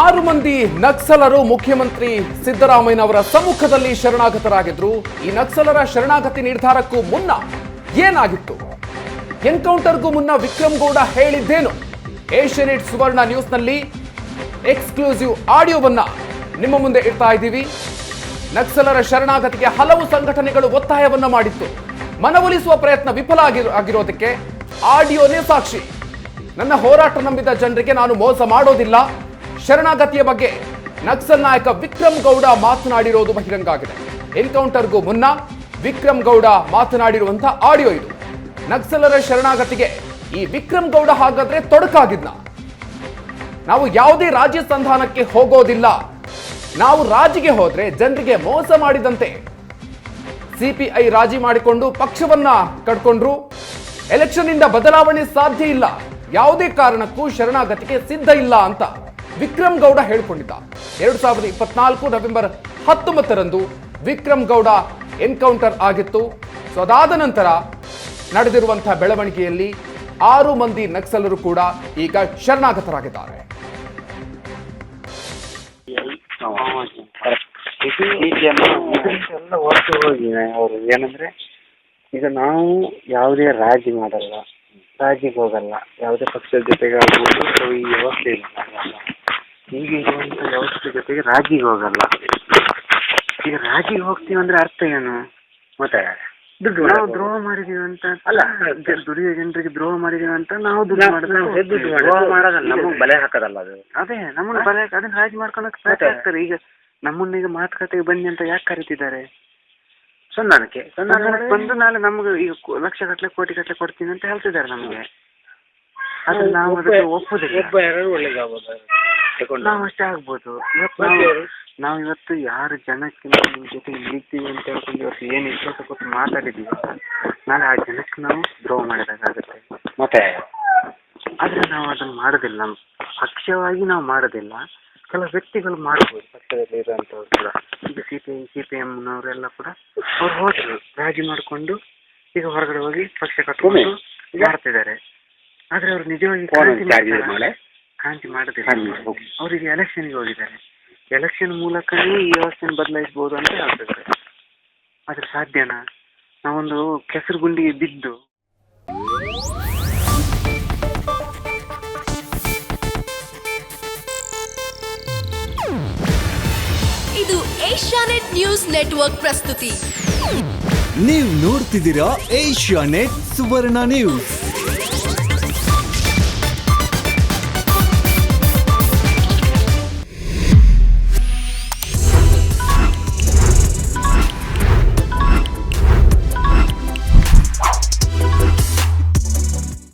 ಆರು ಮಂದಿ ನಕ್ಸಲರು ಮುಖ್ಯಮಂತ್ರಿ ಸಿದ್ದರಾಮಯ್ಯನವರ ಸಮ್ಮುಖದಲ್ಲಿ ಶರಣಾಗತರಾಗಿದ್ರು. ಈ ನಕ್ಸಲರ ಶರಣಾಗತಿ ನಿರ್ಧಾರಕ್ಕೂ ಮುನ್ನ ಏನಾಗಿತ್ತು? ಎನ್ಕೌಂಟರ್ಗೂ ಮುನ್ನ ವಿಕ್ರಮ್ ಗೌಡ ಹೇಳಿದ್ದೇನು? ಏಷ್ಯನೆಟ್ ಸುವರ್ಣ ನ್ಯೂಸ್ನಲ್ಲಿ ಎಕ್ಸ್ಕ್ಲೂಸಿವ್ ಆಡಿಯೋವನ್ನ ನಿಮ್ಮ ಮುಂದೆ ಇಡ್ತಾ ಇದ್ದೀವಿ. ನಕ್ಸಲರ ಶರಣಾಗತಿಗೆ ಹಲವು ಸಂಘಟನೆಗಳು ಒತ್ತಾಯವನ್ನ ಮಾಡಿತ್ತು. ಮನವೊಲಿಸುವ ಪ್ರಯತ್ನ ವಿಫಲ ಆಗಿರೋ, ಆಗಿರೋದಕ್ಕೆ ಆಡಿಯೋನೇ ಸಾಕ್ಷಿ. ನನ್ನ ಹೋರಾಟ ನಂಬಿದ ಜನರಿಗೆ ನಾನು ಮೋಸ ಮಾಡೋದಿಲ್ಲ. ಶರಣಾಗತಿಯ ಬಗ್ಗೆ ನಕ್ಸಲ್ ನಾಯಕ ವಿಕ್ರಮ್ ಗೌಡ ಮಾತನಾಡಿರೋದು ಬಹಿರಂಗ ಆಗಿದೆ ಎನ್ಕೌಂಟರ್ಗೂ ಮುನ್ನ ವಿಕ್ರಮ್ ಗೌಡ ಮಾತನಾಡಿರುವಂತಹ ಆಡಿಯೋ ಇದು. ನಕ್ಸಲರ ಶರಣಾಗತಿಗೆ ಈ ವಿಕ್ರಮ್ ಗೌಡ ಹಾಗಾದ್ರೆ ತೊಡಕಾಗಿದ್ನ? ನಾವು ಯಾವುದೇ ರಾಜ್ಯ ಸಂಧಾನಕ್ಕೆ ಹೋಗೋದಿಲ್ಲ. ನಾವು ರಾಜಿಗೆ ಹೋದ್ರೆ ಜನರಿಗೆ ಮೋಸ ಮಾಡಿದಂತೆ ಸಿಪಿಐ ರಾಜಿ ಮಾಡಿಕೊಂಡು ಪಕ್ಷವನ್ನ ಕಟ್ಕೊಂಡ್ರು ಎಲೆಕ್ಷನ್ ಇಂದ ಬದಲಾವಣೆ ಸಾಧ್ಯ ಇಲ್ಲ. ಯಾವುದೇ ಕಾರಣಕ್ಕೂ ಶರಣಾಗತಿಗೆ ಸಿದ್ಧ ಇಲ್ಲ ಅಂತ. ವಿಕ್ರಮ್ ಗೌಡ ಹೇಳಿಕೊಂಡಿದ್ದ. ಎರಡು ಸಾವಿರದ ಇಪ್ಪತ್ನಾಲ್ಕು ನವೆಂಬರ್ ಹತ್ತೊಂಬತ್ತರಂದು ವಿಕ್ರಮ್ ಗೌಡ ಎನ್ಕೌಂಟರ್ ಆಗಿತ್ತು. ಸೊ ಅದಾದ ನಂತರ ನಡೆದಿರುವಂತಹ ಬೆಳವಣಿಗೆಯಲ್ಲಿ ಆರು ಮಂದಿ ನಕ್ಸಲರು ಕೂಡ ಈಗ ಶರಣಾಗತರಾಗಿದ್ದಾರೆ. ಅವರು. ಏನಂದ್ರೆ, ಈಗ ನಾವು ಯಾವುದೇ ರಾಜಿ ಮಾಡಲ್ಲ, ರಾಜಿಗೆ ಹೋಗಲ್ಲ. ಯಾವುದೇ ಪಕ್ಷದ ಜೊತೆಗೆ ಆಗ್ಬೋದು ಈ ವ್ಯವಸ್ಥೆ ಇಲ್ಲ. ಈಗ ಇರುವಂತ ವ್ಯವಸ್ಥೆ ಜೊತೆಗೆ ರಾಜಿಗೆ ಹೋಗಲ್ಲ ಈಗ ರಾಜಿಗೆ ಹೋಗ್ತೀವಿ ಅಂದ್ರೆ ಅರ್ಥ ಏನು? ಮತ್ತೆ ನಾವು ದ್ರೋಹ ಮಾಡಿದೀವಿ ಅಂತ? ಅಲ್ಲ. ದುಡಿಯ ಜನರಿಗೆ ದ್ರೋಹ ಮಾಡಿದೀವಿ ಅಂತ ನಾವು ದುಡ್ಡು ಮಾಡಿದ್ರೆ ಬಲೆ ಹಾಕದಲ್ಲ ಅದು. ಅದೇ ನಮ್ಮನ್ನ ಬಲೆ ಅದನ್ನ ರಾಜಿ ಮಾಡ್ಕೊಳಕ್ ಸಾಧ್ಯ ಆಗ್ತಾರೆ ಈಗ ನಮ್ಮನ್ನ ಈಗ ಮಾತುಕತೆಗೆ ಬನ್ನಿ ಅಂತ ಯಾಕೆ ಕರಿತಿದ್ದಾರೆ? ಸನ್ನಾನಕ್ಕೆ ಸನ್ನಾನಕ್ಕೆ ಬಂದು ನಾಳೆ ನಮ್ಗೆ ಈಗ ಲಕ್ಷ ಗಟ್ಟಲೆ ಕೋಟಿ ಗಟ್ಟಲೆ ಕೊಡ್ತೀನಿ ಅಂತ ಹೇಳ್ತಿದ್ದಾರೆ ನಮ್ಗೆ. ಅದನ್ನ ನಾವು ಅದಕ್ಕೆ ಒಪ್ಪುದಿಲ್ಲ. ತಗೊಂಡು ನಾವು ಅಷ್ಟೇ ಆಗ್ಬೋದು. ಇವತ್ತು ನಾವು ನಾವು ಇವತ್ತು ಯಾರು ಜನಕ್ಕೆ ನಾವು ನಿಮ್ ಜೊತೆ ನಿಲ್ತೀವಿ ಅಂತ ಹೇಳ್ಕೊಂಡು ಇವತ್ತು ಏನು ಇಷ್ಟ ಕೊಟ್ಟು ಮಾತಾಡಿದೀವಿ. ನಾಳೆ ಆ ಜನಕ್ಕೆ ನಾವು ದ್ರೋಹ ಮಾಡಿದಾಗುತ್ತೆ ಮತ್ತೆ? ಆದ್ರೆ ನಾವು ಅದನ್ನ ಮಾಡೋದಿಲ್ಲ. ಪಕ್ಷವಾಗಿ ನಾವು ಮಾಡೋದಿಲ್ಲ. ಕೆಲವು ವ್ಯಕ್ತಿಗಳು ಮಾಡ್ಬೋದು. ಪಕ್ಷದಲ್ಲಿ ಇರುವಂತವ್ರು ಕೂಡ. ಈಗ C P I C P ಎಮ್ನವರೆಲ್ಲ ಕೂಡ ಅವ್ರು ಹೋದ್ರು. ರಾಜಿ ಮಾಡಿಕೊಂಡು ಈಗ ಹೊರಗಡೆ ಹೋಗಿ ಪಕ್ಷ ಕಟ್ಕೊಂಡು ಮಾಡ್ತಿದ್ದಾರೆ. ಆದ್ರೆ ಅವ್ರು ನಿಜವಾಗಿ ಫೋನ್ ಚಾರ್ಜ್ ಕ್ರಾಂತಿ ಮಾಡದೆ ಮಾಡೋದಿಲ್ಲ ಹೋಗಿ. ಅವರಿಗೆ ಎಲೆಕ್ಷನ್ಗೆ ಹೋಗಿದ್ದಾರೆ. ಎಲೆಕ್ಷನ್ ಮೂಲಕನೇ ಈ ವ್ಯವಸ್ಥೆನ ಬದಲಾಯಿಸಬಹುದು ಅಂತ ಹೇಳ್ತಾರೆ ಆದ್ರೆ ಸಾಧ್ಯನಾ? ನಾವೊಂದು ಕೆಸರು ಗುಂಡಿಗೆ ಬಿದ್ದು ಇದು ಏಷ್ಯಾನೆಟ್ ನ್ಯೂಸ್ ನೆಟ್ವರ್ಕ್ ಪ್ರಸ್ತುತಿ. ನೀವು ನೋಡ್ತಿದ್ದೀರಾ ಏಷ್ಯಾನೆಟ್ ಸುವರ್ಣ ನ್ಯೂಸ್.